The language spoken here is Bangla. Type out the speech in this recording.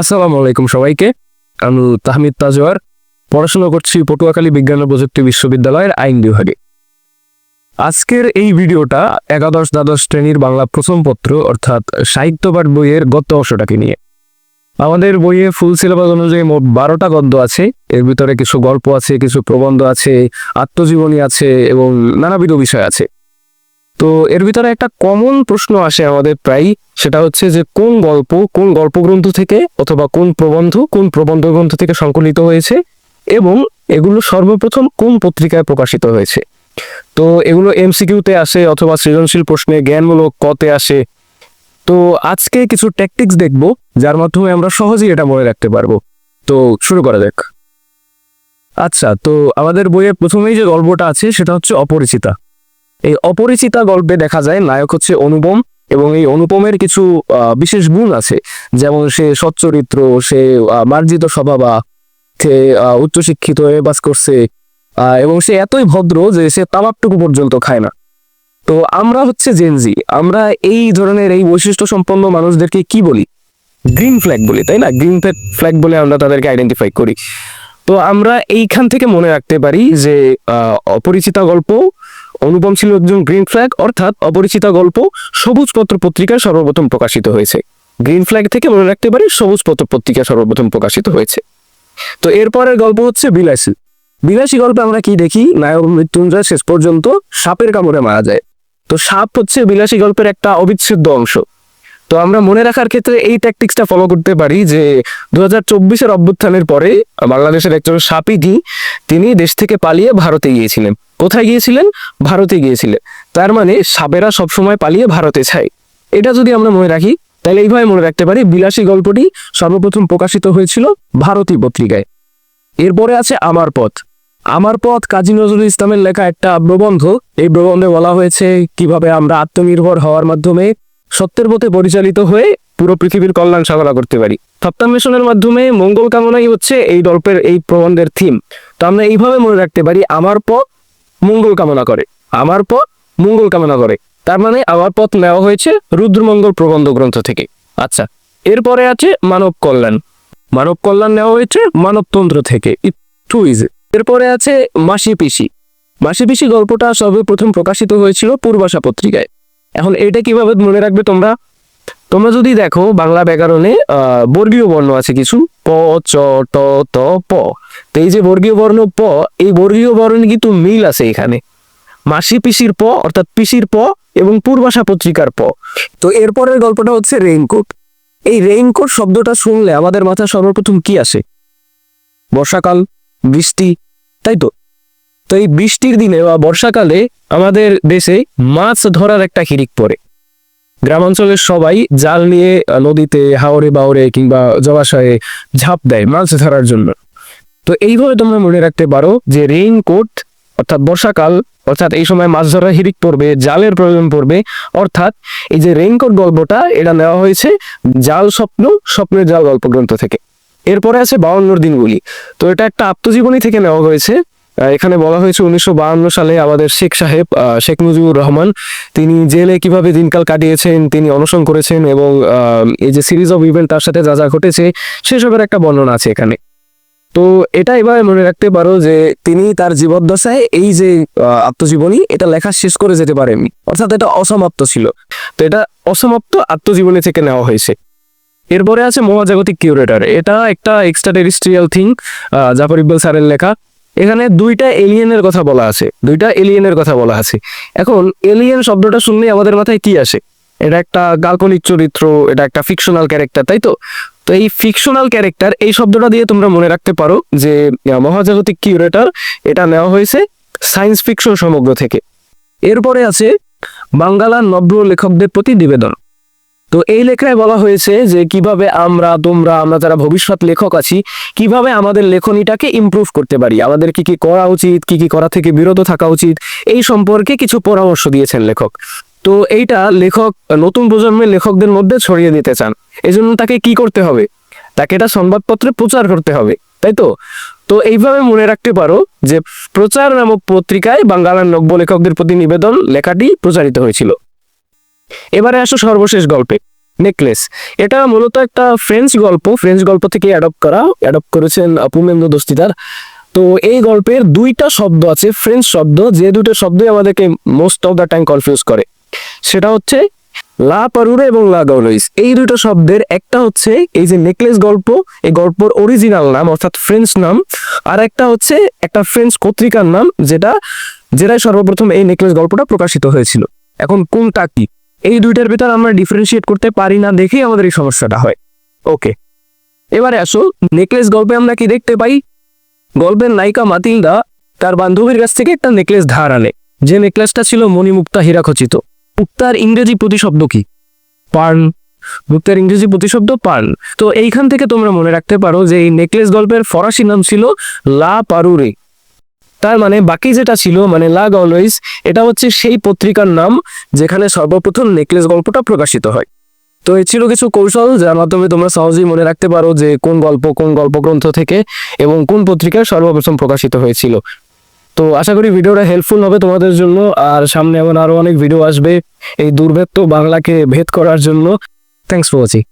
আসসালামু আলাইকুম সবাইকে। আমি তাহমিদ তাজওয়ার, পড়াশোনা করছি পটুয়াখালী বিজ্ঞান ও প্রযুক্তি বিশ্ববিদ্যালয়ের আইন বিভাগে। আজকের এই ভিডিওটা একাদশ দ্বাদশ শ্রেণির বাংলা প্রথম পত্র, অর্থাৎ সাহিত্য পাঠ বইয়ের গদ্য অংশটাকে নিয়ে। আমাদের বইয়ে ফুল সিলেবাস অনুযায়ী মোট বারোটা গদ্য আছে। এর ভিতরে কিছু গল্প আছে, কিছু প্রবন্ধ আছে, আত্মজীবনী আছে এবং নানাবিধ বিষয় আছে। তো এর ভিতরে একটা কমন প্রশ্ন আসে আমাদের প্রায়, সেটা হচ্ছে যে কোন গল্প, কোন গল্পগ্রন্থ থেকে অথবা কোন প্রবন্ধ কোন প্রবন্ধ গ্রন্থ থেকে সংকলিত হয়েছে এবং এগুলো সর্বপ্রথম কোন পত্রিকায় প্রকাশিত হয়েছে? তো এগুলো এমসিকিউতে আসে অথবা সৃজনশীল প্রশ্নে, জ্ঞানমূলক কতে আসে। তো আজকে কিছু ট্যাকটিক্স দেখব, যার মাধ্যমে আমরা সহজেই এটা মনে রাখতে পারব। তো শুরু করা যাক। আচ্ছা তো আমাদের বইয়ে প্রথমেই যে গল্পটা আছে, সেটা হচ্ছে অপরিচিতা। এই অপরিচিতা গল্পে দেখা যায়, নায়ক হচ্ছে অনুপম এবং এই অনুপমের কিছু বিশেষ গুণ আছে। যেমন সে সচ্চরিত্র, সে মার্জিত স্বভাবা, সে উচ্চশিক্ষিত হয়ে বাস করছে এবং সে এতই ভদ্র যে সে তামাকটুকু পর্যন্ত খায় না। তো আমরা হচ্ছে জেনজি আমরা এই ধরনের এই বৈশিষ্ট্য সম্পন্ন মানুষদেরকে কি বলি? গ্রিন ফ্ল্যাগ বলি, তাই না? গ্রিন ফ্ল্যাগ বলে আমরা তাদেরকে আইডেন্টিফাই করি। তো আমরা এইখান থেকে মনে রাখতে পারি যে অপরিচিতা গল্প অনুপম ছিল একজন গ্রিন ফ্ল্যাগ অর্থাৎ অপরিচিতা গল্প সবুজ পত্র পত্রিকায় সর্বপ্রথম প্রকাশিত হয়েছে। গ্রিন ফ্ল্যাগ থেকে মনে রাখতে পারি সবুজ পত্র পত্রিকায় সর্বপ্রথম প্রকাশিত হয়েছে। তো এরপরের গল্প হচ্ছে বিলাসী। বিলাসী গল্পে আমরা কি দেখি? নায়ক মৃত্যুঞ্জয় শেষ পর্যন্ত সাপের কামড়ে মারা যায়। তো সাপ হচ্ছে বিলাসী গল্পের একটা অবিচ্ছেদ্য অংশ। তো আমরা মনে রাখার ক্ষেত্রে এই ট্যাকটিক্সটা ফলো করতে পারি যে দু হাজার চব্বিশের অভ্যুত্থানের পরে বাংলাদেশের একজন সাপিদি তিনি দেশ থেকে পালিয়ে ভারতে গিয়েছিলেন। কোথায় গিয়েছিলেন? ভারতে গিয়েছিলেন। তার মানে সাপেরা সবসময় পালিয়ে ভারতে চায় এটা যদি আমরা মনে রাখি, তাহলে এইভাবে মনে রাখতে পারি বিলাসী গল্পটি সর্বপ্রথম প্রকাশিত হয়েছিল ভারতী পত্রিকায়। এরপরে আছে আমার পথ। আমার পথ কাজী নজরুল ইসলামের লেখা একটা প্রবন্ধ। এই প্রবন্ধে বলা হয়েছে কীভাবে আমরা আত্মনির্ভর হওয়ার মাধ্যমে সত্যের পথে পরিচালিত হয়ে পুরো পৃথিবীর কল্যাণ সাধনা করতে পারি। সপ্তাহ মিশনের মাধ্যমে মঙ্গল কামনাই হচ্ছে এই গল্পের, এই প্রবন্ধের থিম তো আমরা এইভাবে মনে রাখতে পারি, আমার পথ মঙ্গল কামনা করে। আমার পথ মঙ্গল কামনা করে। তার মানে আমার পথ নেওয়া হয়েছে রুদ্রমঙ্গল প্রবন্ধ গ্রন্থ থেকে। আচ্ছা এরপরে আছে মানব কল্যাণ। মানব কল্যাণ নেওয়া হয়েছে মানবতন্ত্র থেকে। টু ইজি এরপরে আছে মাসি পিসি। মাসি পিসি গল্পটা সর্বপ্রথম প্রকাশিত হয়েছিল পূর্বাশা পত্রিকায়। এখন এটা কীভাবে মনে রাখবে তোমরা? তোমরা যদি দেখো বাংলা ব্যাকরণে বর্গীয় বর্ণ আছে কিছু, প, চ, ট, ত, প। তো এই যে বর্গীয় বর্ণ প, এই বর্গীয় বর্ণে কিন্তু মিল আছে এখানে। মাসি পিসির প, অর্থাৎ পিসির প এবং পূর্বাশা পত্রিকার প। তো এরপরের গল্পটা হচ্ছে রেইনকোট। এই রেইনকোট শব্দটা শুনলে আমাদের মাথায় সর্বপ্রথম কি আসে? বর্ষাকাল, বৃষ্টি, তাই তো? তো এই বৃষ্টির দিনে বা বর্ষাকালে আমাদের দেশে মাছ ধরার একটা হিরিক পড়ে। গ্রামাঞ্চলের সবাই জাল নিয়ে নদীতে হাওরে বাওরে কিংবা জলাশয়ে ঝাঁপ দেয় মাছ ধরার জন্য। তো এইভাবে তোমরা মনে রাখতে পারো যে রেইনকোট অর্থাৎ বর্ষাকাল, অর্থাৎ এই সময় মাছ ধরার হিরিক পড়বে, জালের প্রয়োজন পড়বে, অর্থাৎ এই যে রেইনকোট গল্পটা, এটা নেওয়া হয়েছে জাল স্বপ্ন, স্বপ্নের জাল গল্প গ্রন্থ থেকে। এরপরে আছে বাউন্নর দিনগুলি। তো এটা একটা আত্মজীবনী থেকে নেওয়া হয়েছে। এখানে বলা হয়েছে উনিশশো সালে আমাদের শেখ সাহেব শেখ মুজিবুর রহমান, তিনি জেলে কীভাবে দিনকাল কাটিয়েছেন, তিনি অনশন করেছেন এবং এই যে সিরিজ অফ ইভেন্ট তার সাথে যা যা ঘটেছে সেসবের একটা বর্ণনা আছে এখানে। তো এটা এবার মনে রাখতে পারো যে তিনি তার জীবদ্দশায় এই যে আত্মজীবনী, এটা লেখা শেষ করে যেতে পারেননি। অর্থাৎ এটা অসমাপ্ত ছিল। তো এটা অসমাপ্ত আত্মজীবনী থেকে নেওয়া হয়েছে। এরপরে আছে মহাজাগতিক কিউরেটার। এটা একটা extra terrestrial thing Zafar Iqbal স্যারের লেখা। এখানে দুইটা এলিয়েনের কথা বলা আছে, দুইটা এলিয়েনের কথা বলা আছে। এখন এলিয়েন শব্দটা শুনলে আমাদের মাথায় কি আসে? এটা একটা কাল্পনিক চরিত্র, এটা একটা ফিকশনাল ক্যারেক্টার তাই তো? তো এই ফিকশনাল ক্যারেক্টার এই শব্দটা দিয়ে তোমরা মনে রাখতে পারো যে মহাজাগতিক কিউরেটর এটা নেওয়া হয়েছে সায়েন্স ফিকশন সমগ্র থেকে। এরপরে আছে বাঙ্গালা নব্য লেখকদের প্রতি নিবেদন। তো এই লেখায় বলা হয়েছে যে কীভাবে আমরা, তোমরা, আমরা যারা ভবিষ্যৎ লেখক আছি, কীভাবে আমাদের লেখনীটাকে ইমপ্রুভ করতে পারি? আমাদের কি কি করা উচিত? কি কি করা থেকে বিরত থাকা উচিত? এই সম্পর্কে কিছু পরামর্শ দিয়েছেন লেখক। তো এইটা লেখক, নতুন প্রজন্মের লেখকদের মধ্যে ছড়িয়ে দিতে চান। এজন্য তাকে কি করতে হবে? তাকে এটা সংবাদপত্রে প্রচার করতে হবে, তাই তো? তো এইভাবে মনে রাখতে পারো যে প্রচার নামক পত্রিকায় বাংলার নব্য লেখকদের প্রতি নিবেদন লেখাটি প্রচারিত হয়েছিল। এবারে আসো সর্বশেষ গল্পে। নেকলেস। এটা মূলত একটা ফ্রেঞ্চ গল্প। ফ্রেঞ্চ গল্প থেকে অ্যাডপ্ট করা অ্যাডপ্ট করেছেন পুমেন্দ্র দস্তিদার। তো এই গল্পের দুইটা শব্দ আছে ফ্রেঞ্চ শব্দ, যে দুটো শব্দই আমাদেরকে most of the time confuse করে। সেটা হচ্ছে, লা পারুরে এবং লা গৌলইস এই দুটো শব্দের একটা হচ্ছে এই যে নেকলেস গল্প, এই গল্পর অরিজিনাল নাম, অর্থাৎ ফ্রেঞ্চ নাম, আর একটা হচ্ছে একটা ফ্রেঞ্চ পত্রিকার নাম, যেটা, যেটাই সর্বপ্রথম এই নেকলেস গল্পটা প্রকাশিত হয়েছিল। এখন কোনটা কি? এই দুইটার ভেতর আমরা ডিফারেন্সিয়েট করতে পারি না দেখেই আমাদের এই সমস্যাটা হয়। ওকে এবারে আসো নেকলেস গল্পে আমরা কি দেখতে পাই? গল্পের নায়িকা মাতিলদা তার বান্ধবীর কাছ থেকে একটা নেকলেস ধার আনে। যে নেকলেসটা ছিল মণিমুক্তা হীরাখচিত। মুক্তার ইংরেজি প্রতিশব্দ কি? পার্ন। মুক্তার ইংরেজি প্রতিশব্দ পার্ন। তো এইখান থেকে তোমরা মনে রাখতে পারো যে এই নেকলেস গল্পের ফরাসি নাম ছিল লা পারুরে। তার মানে বাকি যেটা ছিল মানে লা অলওয়েজ, এটা হচ্ছে সেই পত্রিকার নাম যেখানে সর্বপ্রথম নেকলেস গল্পটা প্রকাশিত হয়। তো এ ছিল কিছু কৌশল যার মাধ্যমে তোমরা সহজেই মনে রাখতে পারো যে কোন গল্প কোন গল্পগ্রন্থ থেকে এবং কোন পত্রিকায় সর্বপ্রথম প্রকাশিত হয়েছিল। তো আশা করি ভিডিওটা হেল্পফুল হবে তোমাদের জন্য, আর সামনে এমন আরও অনেক ভিডিও আসবে এই দুর্ভেদ্য বাংলাকে ভেদ করার জন্য। Thanks for watching